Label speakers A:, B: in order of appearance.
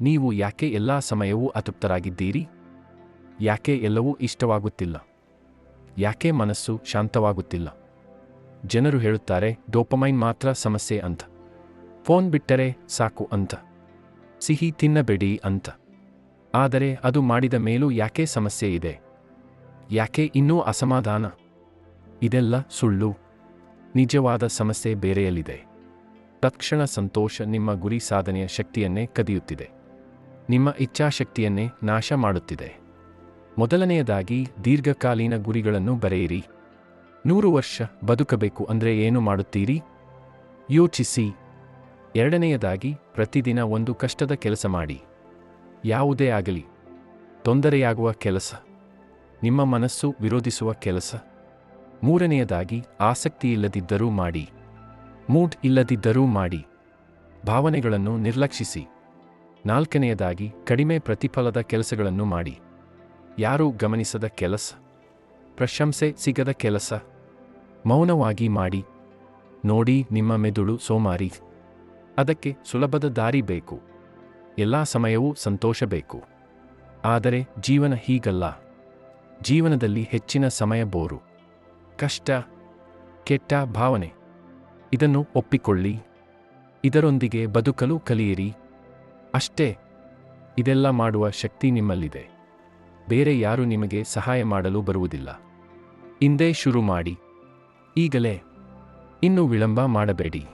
A: ನೀವು ಯಾಕೆ ಎಲ್ಲ ಸಮಯವೂ ಅತೃಪ್ತರಾಗಿದ್ದೀರಿ? ಯಾಕೆ ಎಲ್ಲವೂ ಇಷ್ಟವಾಗುತ್ತಿಲ್ಲ? ಯಾಕೆ ಮನಸ್ಸು ಶಾಂತವಾಗುತ್ತಿಲ್ಲ? ಜನರು ಹೇಳುತ್ತಾರೆ, ಡೋಪಮೈನ್ ಮಾತ್ರ ಸಮಸ್ಯೆ ಅಂತ. ಫೋನ್ ಬಿಟ್ಟರೆ ಸಾಕು ಅಂತ. ಸಿಹಿ ತಿನ್ನಬೇಡಿ ಅಂತ. ಆದರೆ ಅದು ಮಾಡಿದ ಮೇಲೂ ಯಾಕೆ ಸಮಸ್ಯೆ ಇದೆ? ಯಾಕೆ ಇನ್ನೂ ಅಸಮಾಧಾನ? ಇದೆಲ್ಲ ಸುಳ್ಳು. ನಿಜವಾದ ಸಮಸ್ಯೆ ಬೇರೆಯಲ್ಲಿದೆ. ತತ್ಕ್ಷಣ ಸಂತೋಷ ನಿಮ್ಮ ಗುರಿ ಸಾಧನೆಯ ಶಕ್ತಿಯನ್ನೇ ಕದಿಯುತ್ತಿದೆ. ನಿಮ್ಮ ಇಚ್ಛಾಶಕ್ತಿಯನ್ನೇ ನಾಶ ಮಾಡುತ್ತಿದೆ. ಮೊದಲನೆಯದಾಗಿ ದೀರ್ಘಕಾಲೀನ ಗುರಿಗಳನ್ನು ಬರೆಯಿರಿ. ನೂರು ವರ್ಷ ಬದುಕಬೇಕು ಅಂದರೆ ಏನು ಮಾಡುತ್ತೀರಿ? ಯೋಚಿಸಿ. ಎರಡನೆಯದಾಗಿ ಪ್ರತಿದಿನ ಒಂದು ಕಷ್ಟದ ಕೆಲಸ ಮಾಡಿ. ಯಾವುದೇ ಆಗಲಿ. ತೊಂದರೆಯಾಗುವ ಕೆಲಸ. ನಿಮ್ಮ ಮನಸ್ಸು ವಿರೋಧಿಸುವ ಕೆಲಸ. ಮೂರನೆಯದಾಗಿ ಆಸಕ್ತಿ ಇಲ್ಲದಿದ್ದರೂ ಮಾಡಿ. ಮೂಡ್ ಇಲ್ಲದಿದ್ದರೂ ಮಾಡಿ. ಭಾವನೆಗಳನ್ನು ನಿರ್ಲಕ್ಷಿಸಿ. ನಾಲ್ಕನೆಯದಾಗಿ ಕಡಿಮೆ ಪ್ರತಿಫಲದ ಕೆಲಸಗಳನ್ನು ಮಾಡಿ. ಯಾರೂ ಗಮನಿಸದ ಕೆಲಸ. ಪ್ರಶಂಸೆ ಸಿಗದ ಕೆಲಸ. ಮೌನವಾಗಿ ಮಾಡಿ. ನೋಡಿ ನಿಮ್ಮ ಮೆದುಳು ಸೋಮಾರಿ. ಅದಕ್ಕೆ ಸುಲಭದ ದಾರಿ ಬೇಕು. ಎಲ್ಲ ಸಮಯವೂ ಸಂತೋಷ ಬೇಕು. ಆದರೆ ಜೀವನ ಹೀಗಲ್ಲ. ಜೀವನದಲ್ಲಿ ಹೆಚ್ಚಿನ ಸಮಯ ಬೋರು. ಕಷ್ಟ, ಕೆಟ್ಟ ಭಾವನೆ. ಇದನ್ನು ಒಪ್ಪಿಕೊಳ್ಳಿ. ಇದರೊಂದಿಗೆ ಬದುಕಲು ಕಲಿಯಿರಿ. ಅಷ್ಟೇ, ಇದೆಲ್ಲ ಮಾಡುವ ಶಕ್ತಿ ನಿಮ್ಮಲ್ಲಿದೆ. ಬೇರೆ ಯಾರು ನಿಮಗೆ ಸಹಾಯ ಮಾಡಲು ಬರುವುದಿಲ್ಲ. ಇಂದೇ ಶುರು ಮಾಡಿ. ಈಗಲೇ. ಇನ್ನು ವಿಳಂಬ ಮಾಡಬೇಡಿ.